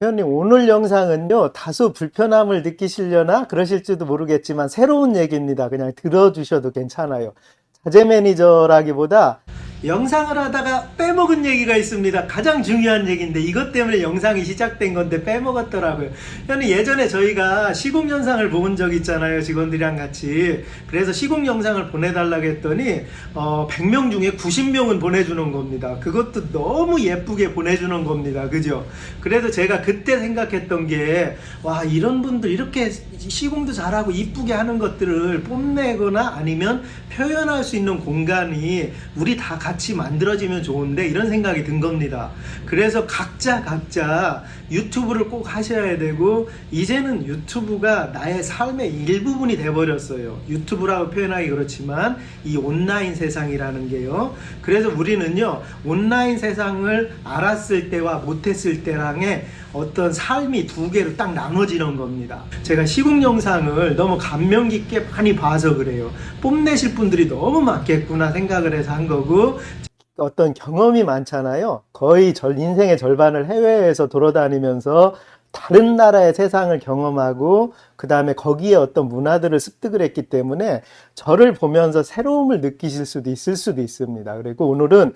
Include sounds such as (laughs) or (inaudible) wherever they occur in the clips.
회원님, 오늘 영상은요, 다소 불편함을 느끼시려나 그러실지도 모르겠지만, 새로운 얘기입니다. 그냥 들어주셔도 괜찮아요. 자재 매니저라기보다, 영상을 하다가 빼먹은 얘기가 있습니다. 가장 중요한 얘기인데, 이것 때문에 영상이 시작된 건데 빼먹었더라고요. 회원님, 예전에 저희가 시공 영상을 본 적 있잖아요. 직원들이랑 같이. 그래서 시공 영상을 보내달라고 했더니, 어, 100명 중에 90명은 보내주는 겁니다. 그것도 너무 예쁘게 보내주는 겁니다. 그죠? 그래서 제가 그때 생각했던 게, 와, 이런 분들 이렇게 시공도 잘하고 이쁘게 하는 것들을 뽐내거나 아니면 표현할 수 있는 공간이 우리 다 같이 만들어지면 좋은데 이런 생각이 든 겁니다. 그래서 각자 각자 유튜브를 꼭 하셔야 되고 이제는 유튜브가 나의 삶의 일부분이 돼버렸어요. 유튜브라고 표현하기 그렇지만 이 온라인 세상이라는 게요. 그래서 우리는요 온라인 세상을 알았을 때와 못했을 때랑의 어떤 삶이 두 개로 딱 나눠지는 겁니다. 제가 시국 영상을 너무 감명 깊게 많이 봐서 그래요. 뽐내실 분들이 너무 많겠구나 생각을 해서 한 거고 어떤 경험이 많잖아요. 거의 절 인생의 절반을 해외에서 돌아다니면서 다른 나라의 세상을 경험하고 그 다음에 거기에 어떤 문화들을 습득을 했기 때문에 저를 보면서 새로움을 느끼실 수도 있을 수도 있습니다. 그리고 오늘은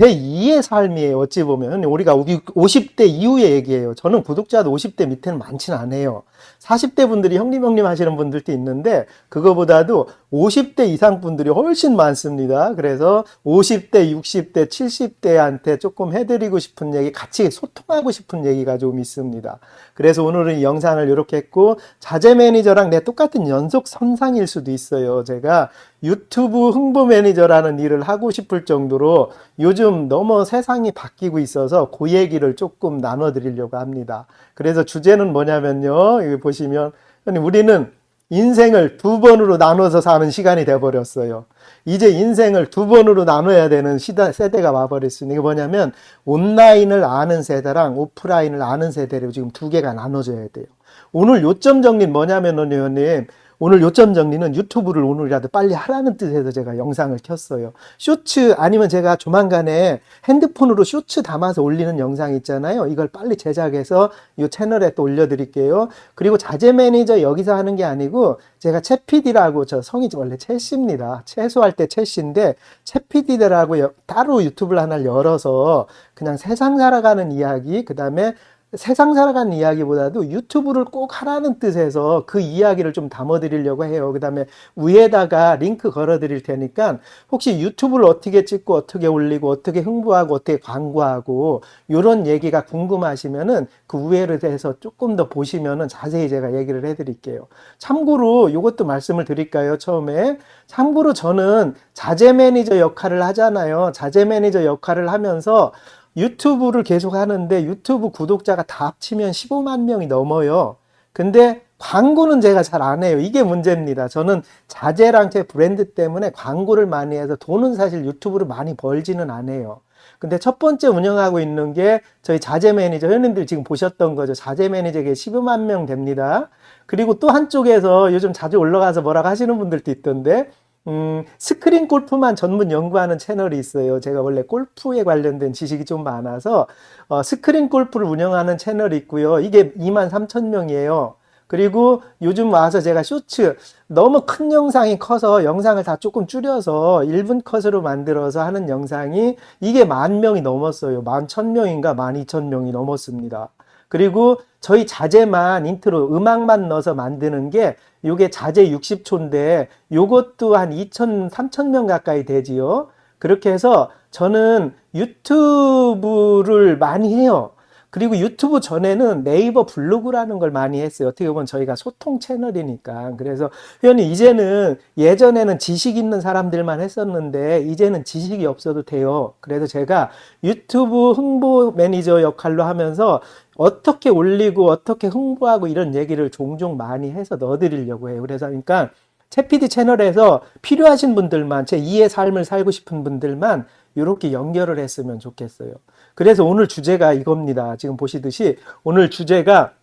제 2의 삶이에요. 어찌 보면 우리가 50대 이후의 얘기예요. 저는 구독자도 50대 밑에는 많지는 않아요. 40대 분들이 형님 형님 하시는 분들도 있는데 그거보다도 50대 이상 분들이 훨씬 많습니다. 그래서 50대, 60대, 70대한테 조금 해드리고 싶은 얘기, 같이 소통하고 싶은 얘기가 좀 있습니다. 그래서 오늘은 이 영상을 이렇게 했고 자재 매니저랑 내 똑같은 연속 선상일 수도 있어요. 제가 유튜브 홍보 매니저라는 일을 하고 싶을 정도로 요즘 너무 세상이 바뀌고 있어서 그 얘기를 조금 나눠 드리려고 합니다. 그래서 주제는 뭐냐면요. 여기 보시면 우리는 인생을 두 번으로 나눠서 사는 시간이 돼 버렸어요. 이제 인생을 두 번으로 나눠야 되는 시대, 세대가 와버렸으니 이게 뭐냐면 온라인을 아는 세대랑 오프라인을 아는 세대로 지금 두 개가 나눠져야 돼요. 오늘 요점 정리는 뭐냐면은 의원님 오늘 요점 정리는 유튜브를 오늘이라도 빨리 하라는 뜻에서 제가 영상을 켰어요. 쇼츠 아니면 제가 조만간에 핸드폰으로 쇼츠 담아서 올리는 영상 있잖아요. 이걸 빨리 제작해서 이 채널에 또 올려드릴게요. 그리고 자재 매니저 여기서 하는 게 아니고 제가 채 PD라고 저 성이 원래 채씨입니다. 채소할 때 채씨인데 채 PD들하고 따로 유튜브를 하나 열어서 그냥 세상 살아가는 이야기 그 다음에 세상 살아가는 이야기보다도 유튜브를 꼭 하라는 뜻에서 그 이야기를 좀 담아드리려고 해요. 그 다음에 위에다가 링크 걸어드릴 테니까 혹시 유튜브를 어떻게 찍고 어떻게 올리고 어떻게 홍보하고 어떻게 광고하고 이런 얘기가 궁금하시면은 그 위에를 대해서 조금 더 보시면은 자세히 제가 얘기를 해드릴게요. 참고로 이것도 말씀을 드릴까요? 처음에 참고로 저는 자재 매니저 역할을 하잖아요. 자재 매니저 역할을 하면서 유튜브를 계속 하는데 유튜브 구독자가 다 합치면 15만 명이 넘어요. 근데 광고는 제가 잘 안 해요. 이게 문제입니다. 저는 자재랑 제 브랜드 때문에 광고를 많이 해서 돈은 사실 유튜브로 많이 벌지는 않아요. 근데 첫 번째 운영하고 있는 게 저희 자재 매니저 회원님들 지금 보셨던 거죠. 자재 매니저에 15만 명 됩니다. 그리고 또 한쪽에서 요즘 자주 올라가서 뭐라고 하시는 분들도 있던데 음, 스크린 골프만 전문 연구하는 채널이 있어요. 제가 원래 골프에 관련된 지식이 좀 많아서 어, 스크린 골프를 운영하는 채널이 있고요. 이게 2만 3천 명이에요. 그리고 요즘 와서 제가 쇼츠 너무 큰 영상이 커서 영상을 다 조금 줄여서 1분 컷으로 만들어서 하는 영상이 이게 만 명이 넘었어요. 만 천 명인가 만 이천 명이 넘었습니다. 그리고 저희 자재만 인트로 음악만 넣어서 만드는 게 요게 자재 60초인데 요것도 한 2천, 3천 명 가까이 되지요. 그렇게 해서 저는 유튜브를 많이 해요. 그리고 유튜브 전에는 네이버 블로그라는 걸 많이 했어요. 어떻게 보면 저희가 소통 채널이니까. 그래서 회원님 이제는 예전에는 지식 있는 사람들만 했었는데 이제는 지식이 없어도 돼요. 그래서 제가 유튜브 홍보 매니저 역할로 하면서 어떻게 올리고 어떻게 홍보하고 이런 얘기를 종종 많이 해서 넣어드리려고 해요. 그래서 그러니까 채피디 채널에서 필요하신 분들만 제 2의 삶을 살고 싶은 분들만 이렇게 연결을 했으면 좋겠어요. 그래서 오늘 주제가 이겁니다. 지금 보시듯이 오늘 주제가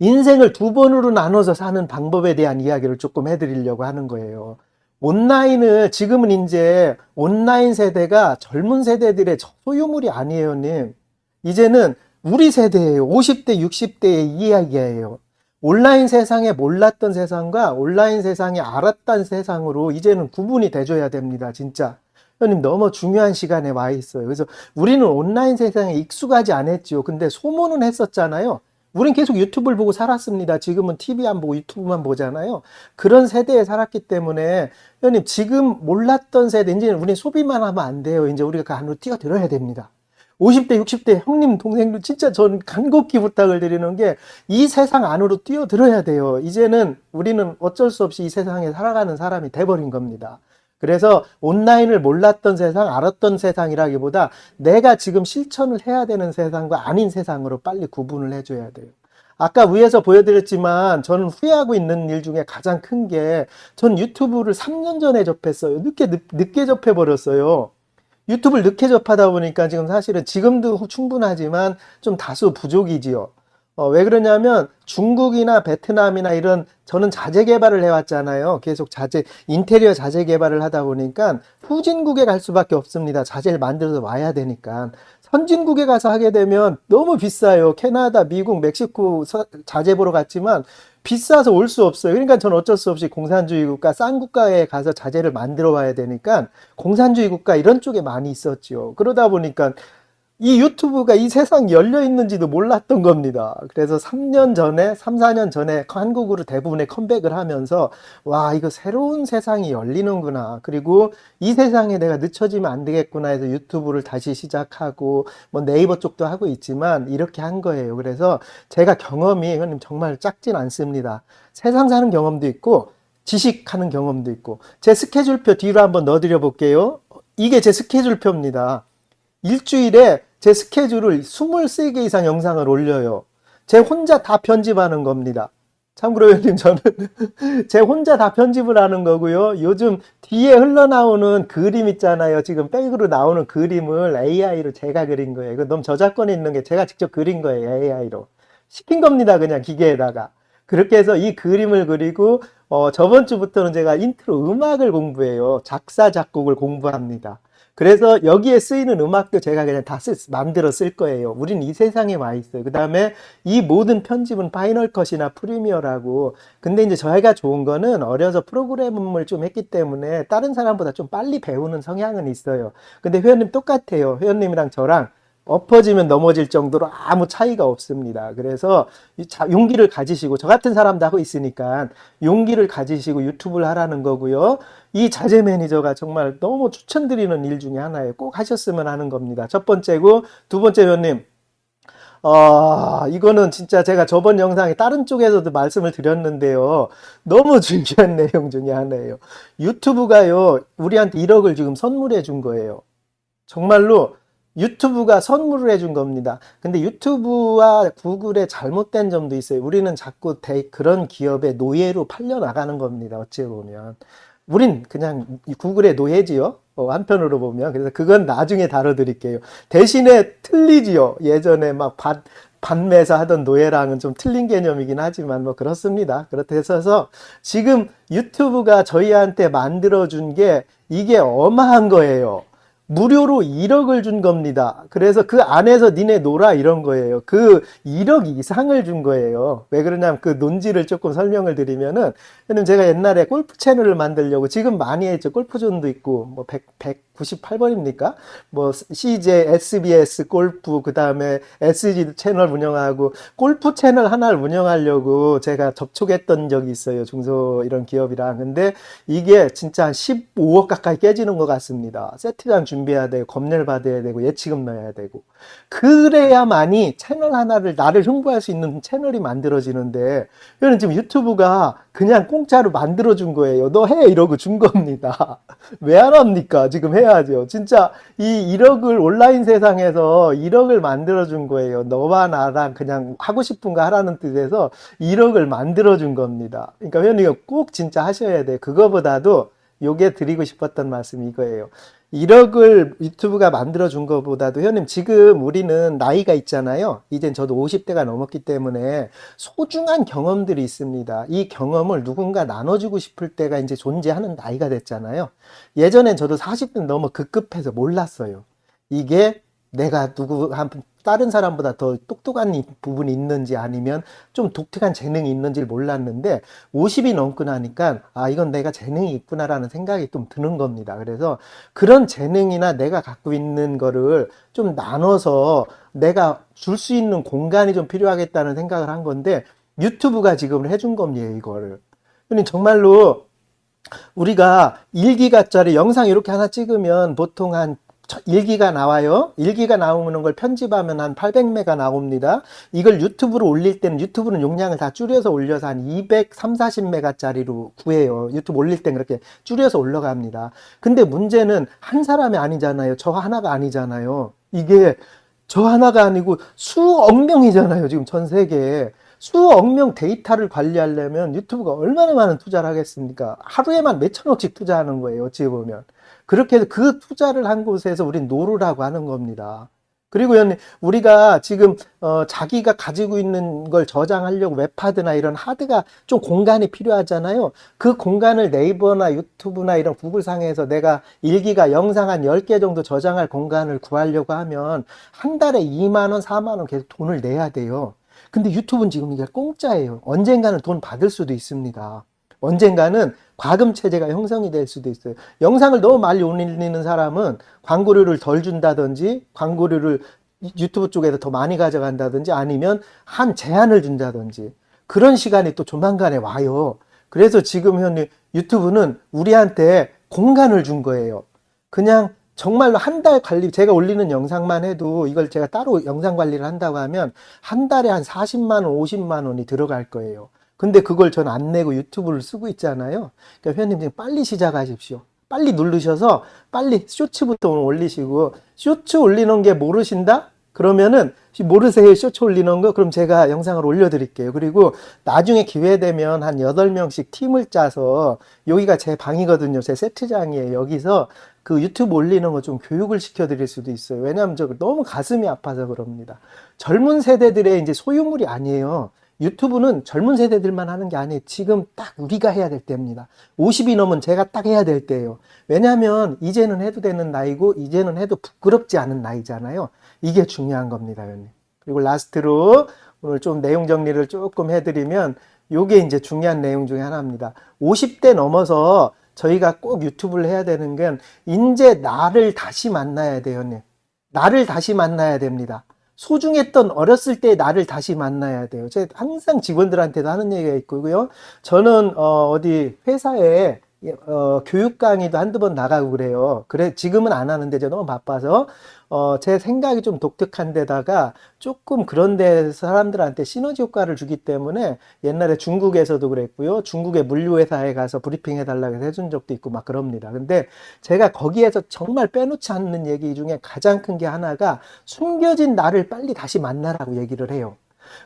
인생을 두 번으로 나눠서 사는 방법에 대한 이야기를 조금 해드리려고 하는 거예요. 온라인을 지금은 이제 온라인 세대가 젊은 세대들의 소유물이 아니에요, 님. 이제는 우리 세대예요. 50대, 60대의 이야기예요. 온라인 세상에 몰랐던 세상과 온라인 세상에 알았던 세상으로 이제는 구분이 돼줘야 됩니다. 진짜. 형님 너무 중요한 시간에 와 있어요. 그래서 우리는 온라인 세상에 익숙하지 않았죠. 근데 소문은 했었잖아요. 우린 계속 유튜브를 보고 살았습니다. 지금은 TV 안 보고 유튜브만 보잖아요. 그런 세대에 살았기 때문에 형님 지금 몰랐던 세대 이제 우리 소비만 하면 안 돼요. 이제 우리가 그 안으로 뛰어들어야 됩니다. 50대, 60대 형님, 동생들 진짜 전 간곡히 부탁을 드리는 게 이 세상 안으로 뛰어들어야 돼요. 이제는 우리는 어쩔 수 없이 이 세상에 살아가는 사람이 돼버린 겁니다. 그래서 온라인을 몰랐던 세상, 알았던 세상이라기보다 내가 지금 실천을 해야 되는 세상과 아닌 세상으로 빨리 구분을 해줘야 돼요. 아까 위에서 보여드렸지만 저는 후회하고 있는 일 중에 가장 큰 게 전 유튜브를 3년 전에 접했어요. 늦게, 늦, 늦게 접해버렸어요. 유튜브를 늦게 접하다 보니까 지금 사실은 지금도 충분하지만 좀 다소 부족이지요. 어, 왜 그러냐면 중국이나 베트남이나 이런 저는 자재 개발을 해왔잖아요. 계속 자재, 인테리어 자재 개발을 하다 보니까 후진국에 갈 수밖에 없습니다. 자재를 만들어서 와야 되니까. 선진국에 가서 하게 되면 너무 비싸요. 캐나다, 미국, 멕시코 서- 자재 보러 갔지만 비싸서 올 수 없어요. 그러니까 저는 어쩔 수 없이 공산주의 국가, 싼 국가에 가서 자재를 만들어 와야 되니까 공산주의 국가 이런 쪽에 많이 있었죠. 그러다 보니까 이 유튜브가 이 세상이 열려 있는지도 몰랐던 겁니다. 그래서 3년 전에, 3, 4년 전에 한국으로 대부분의 컴백을 하면서 와, 이거 새로운 세상이 열리는구나. 그리고 이 세상에 내가 늦춰지면 안 되겠구나 해서 유튜브를 다시 시작하고 뭐 네이버 쪽도 하고 있지만 이렇게 한 거예요. 그래서 제가 경험이 형님 정말 작진 않습니다. 세상 사는 경험도 있고 지식하는 경험도 있고 제 스케줄표 뒤로 한번 넣어드려 볼게요. 이게 제 스케줄표입니다. 일주일에 제 스케줄을 23개 이상 영상을 올려요. 제 혼자 다 편집하는 겁니다. 참고로 형님 저는 (laughs) 제 혼자 다 편집을 하는 거고요. 요즘 뒤에 흘러나오는 그림 있잖아요. 지금 백으로 나오는 그림을 AI로 제가 그린 거예요. 이거 너무 저작권이 있는 게 제가 직접 그린 거예요. AI로. 시킨 겁니다. 그냥 기계에다가. 그렇게 해서 이 그림을 그리고 어, 저번 주부터는 제가 인트로 음악을 공부해요. 작사, 작곡을 공부합니다. 그래서 여기에 쓰이는 음악도 제가 그냥 다 쓸, 만들어 쓸 거예요. 우린 이 세상에 와 있어요. 그 다음에 이 모든 편집은 파이널 컷이나 프리미어라고. 근데 이제 저희가 좋은 거는 어려서 프로그램을 좀 했기 때문에 다른 사람보다 좀 빨리 배우는 성향은 있어요. 근데 회원님 똑같아요. 회원님이랑 저랑 엎어지면 넘어질 정도로 아무 차이가 없습니다. 그래서 용기를 가지시고 저 같은 사람도 하고 있으니까 용기를 가지시고 유튜브를 하라는 거고요. 이 자재 매니저가 정말 너무 추천드리는 일 중에 하나예요. 꼭 하셨으면 하는 겁니다. 첫 번째고 두 번째 회원님 아, 이거는 진짜 제가 저번 영상에 다른 쪽에서도 말씀을 드렸는데요. 너무 (laughs) 중요한 내용 중에 하나예요. 유튜브가요, 우리한테 1억을 지금 선물해 준 거예요. 정말로 유튜브가 선물을 해준 겁니다. 근데 유튜브와 구글의 잘못된 점도 있어요. 우리는 자꾸 대- 그런 기업의 노예로 팔려 나가는 겁니다. 어찌 보면. 우린 그냥 이 구글의 노예지요. 어, 한편으로 보면. 그래서 그건 나중에 다뤄드릴게요. 대신에 틀리지요. 예전에 막 반, 반매사 하던 노예랑은 좀 틀린 개념이긴 하지만 뭐 그렇습니다. 그렇다 해서 지금 유튜브가 저희한테 만들어준 게 이게 어마한 거예요. 무료로 1억을 준 겁니다. 그래서 그 안에서 니네 놀아 이런 거예요. 그 1억 이상을 준 거예요. 왜 그러냐면 그 논지를 조금 설명을 드리면은 왜냐면 제가 옛날에 골프 채널을 만들려고 지금 많이 했죠. 골프존도 있고 뭐 100, 198번입니까? 뭐 CJ, SBS 골프 그다음에 SG 채널 운영하고 골프 채널 하나를 운영하려고 제가 접촉했던 적이 있어요. 중소 이런 기업이랑. 근데 이게 진짜 한 15억 가까이 깨지는 것 같습니다. 세트장 준 비해야 되고 검열 받아야 되고 예치금 넣어야 되고 그래야만이 채널 하나를 나를 홍보할 수 있는 채널이 만들어지는데 이거는 지금 유튜브가 그냥 공짜로 만들어준 거예요. 너 해 이러고 준 겁니다. (laughs) 왜 안 합니까? 지금 해야죠. 진짜 이 1억을 온라인 세상에서 1억을 만들어준 거예요. 너와 나랑 그냥 하고 싶은 거 하라는 뜻에서 1억을 만들어준 겁니다. 그러니까 회원님 꼭 진짜 하셔야 돼요. 그거보다도 요게 드리고 싶었던 말씀이 이거예요. 1억을 유튜브가 만들어 준 것보다도 회원님 지금 우리는 나이가 있잖아요. 이젠 저도 50대가 넘었기 때문에 소중한 경험들이 있습니다. 이 경험을 누군가 나눠주고 싶을 때가 이제 존재하는 나이가 됐잖아요. 예전엔 저도 40대 너무 급급해서 몰랐어요. 이게 내가 누구 한 다른 사람보다 더 똑똑한 이- 부분이 있는지 아니면 좀 독특한 재능이 있는지를 몰랐는데 50이 넘고 나니까 아 이건 내가 재능이 있구나라는 생각이 좀 드는 겁니다. 그래서 그런 재능이나 내가 갖고 있는 거를 좀 나눠서 내가 줄 수 있는 공간이 좀 필요하겠다는 생각을 한 건데 유튜브가 지금 해준 겁니다. 이거를. 그러니 정말로 우리가 1기가짜리 영상 이렇게 하나 찍으면 보통 한 1기가 나와요. 1기가 나오는 걸 편집하면 한 800메가 나옵니다. 이걸 유튜브로 올릴 때는 유튜브는 용량을 다 줄여서 올려서 한 200, 3, 40메가짜리로 구해요. 유튜브 올릴 땐 그렇게 줄여서 올라갑니다. 근데 문제는 한 사람이 아니잖아요. 저 하나가 아니잖아요. 이게 저 하나가 아니고 수억 명이잖아요. 지금 전 세계에. 수억 명 데이터를 관리하려면 유튜브가 얼마나 많은 투자를 하겠습니까? 하루에만 몇천 억씩 투자하는 거예요. 어찌 보면. 그렇게 해서 그 투자를 한 곳에서 우린 노루라고 하는 겁니다. 그리고 연- 우리가 지금 어, 자기가 가지고 있는 걸 저장하려고 웹하드나 이런 하드가 좀 공간이 필요하잖아요. 그 공간을 네이버나 유튜브나 이런 구글 상에서 내가 일기가 영상 한 10개 정도 저장할 공간을 구하려고 하면 한 달에 2만 원, 4만 원 계속 돈을 내야 돼요. 근데 유튜브는 지금 이게 공짜예요. 언젠가는 돈 받을 수도 있습니다. 언젠가는 과금 체제가 형성이 될 수도 있어요. 영상을 너무 많이 올리는 사람은 광고료를 덜 준다든지 광고료를 유튜브 쪽에서 더 많이 가져간다든지 아니면 한 제한을 준다든지 그런 시간이 또 조만간에 와요. 그래서 지금 현 유튜브는 우리한테 공간을 준 거예요. 그냥 정말로 한 달 관리, 제가 올리는 영상만 해도 이걸 제가 따로 영상 관리를 한다고 하면 한 달에 한 40만 원, 50만 원이 들어갈 거예요. 근데 그걸 전 안 내고 유튜브를 쓰고 있잖아요. 그러니까 회원님 지금 빨리 시작하십시오. 빨리 누르셔서 빨리 쇼츠부터 올리시고 쇼츠 올리는 게 모르신다? 그러면은 모르세요 쇼츠 올리는 거 그럼 제가 영상을 올려드릴게요 그리고 나중에 기회 되면 한 8명씩 팀을 짜서 여기가 제 방이거든요 제 세트장이에요 여기서 그 유튜브 올리는 거 좀 교육을 시켜드릴 수도 있어요 왜냐하면 저 너무 가슴이 아파서 그럽니다 젊은 세대들의 이제 소유물이 아니에요 유튜브는 젊은 세대들만 하는 게 아니에요. 지금 딱 우리가 해야 될 때입니다. 50이 넘은 제가 딱 해야 될 때예요. 왜냐하면 이제는 해도 되는 나이고 이제는 해도 부끄럽지 않은 나이잖아요. 이게 중요한 겁니다, 회원님. 그리고 라스트로 오늘 좀 내용 정리를 조금 해드리면 요게 이제 중요한 내용 중에 하나입니다. 50대 넘어서 저희가 꼭 유튜브를 해야 되는 건 이제 나를 다시 만나야 돼요. 나를 다시 만나야 됩니다. 소중했던 어렸을 때 나를 다시 만나야 돼요. 제가 항상 직원들한테도 하는 얘기가 있고요. 저는 어, 어디 회사에 어, 교육 강의도 한두 번 나가고 그래요. 그래 지금은 안 하는데 제가 너무 바빠서 어, 제 생각이 좀 독특한 데다가 조금 그런 데 사람들한테 시너지 효과를 주기 때문에 옛날에 중국에서도 그랬고요. 중국의 물류회사에 가서 브리핑 해달라고 해서 해준 적도 있고 막 그럽니다. 근데 제가 거기에서 정말 빼놓지 않는 얘기 중에 가장 큰 게 하나가 숨겨진 나를 빨리 다시 만나라고 얘기를 해요.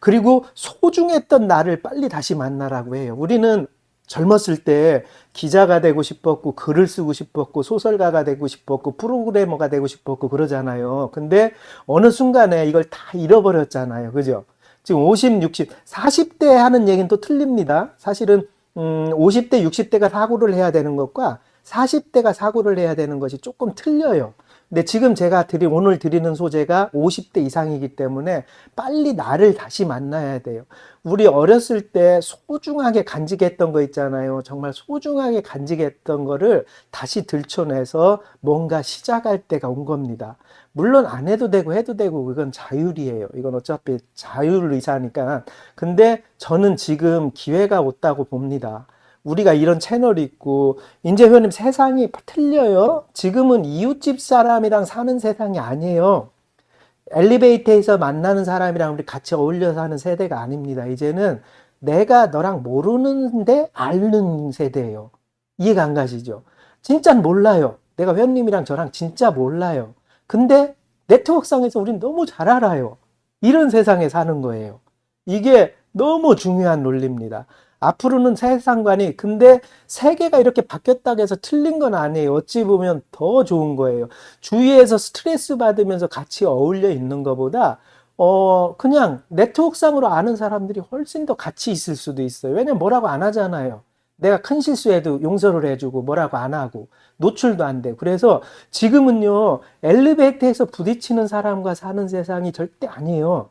그리고 소중했던 나를 빨리 다시 만나라고 해요. 우리는 젊었을 때 기자가 되고 싶었고 글을 쓰고 싶었고 소설가가 되고 싶었고 프로그래머가 되고 싶었고 그러잖아요. 근데 어느 순간에 이걸 다 잃어버렸잖아요. 그죠? 지금 50, 60, 40대 하는 얘기는 또 틀립니다. 사실은 음, 50대, 60대가 사고를 해야 되는 것과 40대가 사고를 해야 되는 것이 조금 틀려요. 근데 지금 제가 드리, 오늘 드리는 소재가 50대 이상이기 때문에 빨리 나를 다시 만나야 돼요. 우리 어렸을 때 소중하게 간직했던 거 있잖아요. 정말 소중하게 간직했던 거를 다시 들춰내서 뭔가 시작할 때가 온 겁니다. 물론 안 해도 되고 해도 되고 그건 자율이에요. 이건 어차피 자율 의사니까. 근데 저는 지금 기회가 왔다고 봅니다. 우리가 이런 채널이 있고 이제 회원님 세상이 틀려요. 지금은 이웃집 사람이랑 사는 세상이 아니에요. 엘리베이터에서 만나는 사람이랑 우리 같이 어울려 사는 세대가 아닙니다. 이제는 내가 너랑 모르는데 아는 세대예요. 이해가 안 가시죠? 진짜 몰라요. 내가 회원님이랑 저랑 진짜 몰라요. 근데 네트워크상에서 우린 너무 잘 알아요. 이런 세상에 사는 거예요. 이게 너무 중요한 논리입니다. 앞으로는 세상관이 근데 세계가 이렇게 바뀌었다고 해서 틀린 건 아니에요. 어찌 보면 더 좋은 거예요. 주위에서 스트레스 받으면서 같이 어울려 있는 것보다 어 그냥 네트워크상으로 아는 사람들이 훨씬 더 같이 있을 수도 있어요. 왜냐면 뭐라고 안 하잖아요. 내가 큰 실수해도 용서를 해주고 뭐라고 안 하고 노출도 안 돼. 그래서 지금은요, 엘리베이터에서 부딪히는 사람과 사는 세상이 절대 아니에요.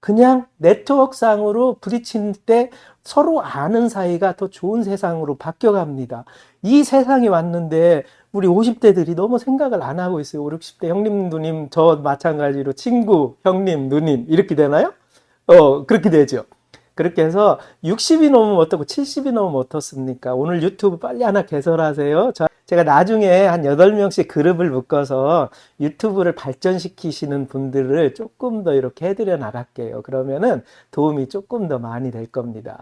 그냥 네트워크상으로 부딪힐 때 서로 아는 사이가 더 좋은 세상으로 바뀌어갑니다. 이 세상이 왔는데 우리 50대들이 너무 생각을 안 하고 있어요. 5, 60대 형님, 누님, 저 마찬가지로 친구, 형님, 누님 이렇게 되나요? 어, 그렇게 되죠. 그렇게 해서 60이 넘으면 어떻고 70이 넘으면 어떻습니까? 오늘 유튜브 빨리 하나 개설하세요. 저- 제가 나중에 한 8명씩 그룹을 묶어서 유튜브를 발전시키시는 분들을 조금 더 이렇게 해드려 나갈게요. 그러면은 도움이 조금 더 많이 될 겁니다.